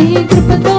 నీ కృపతో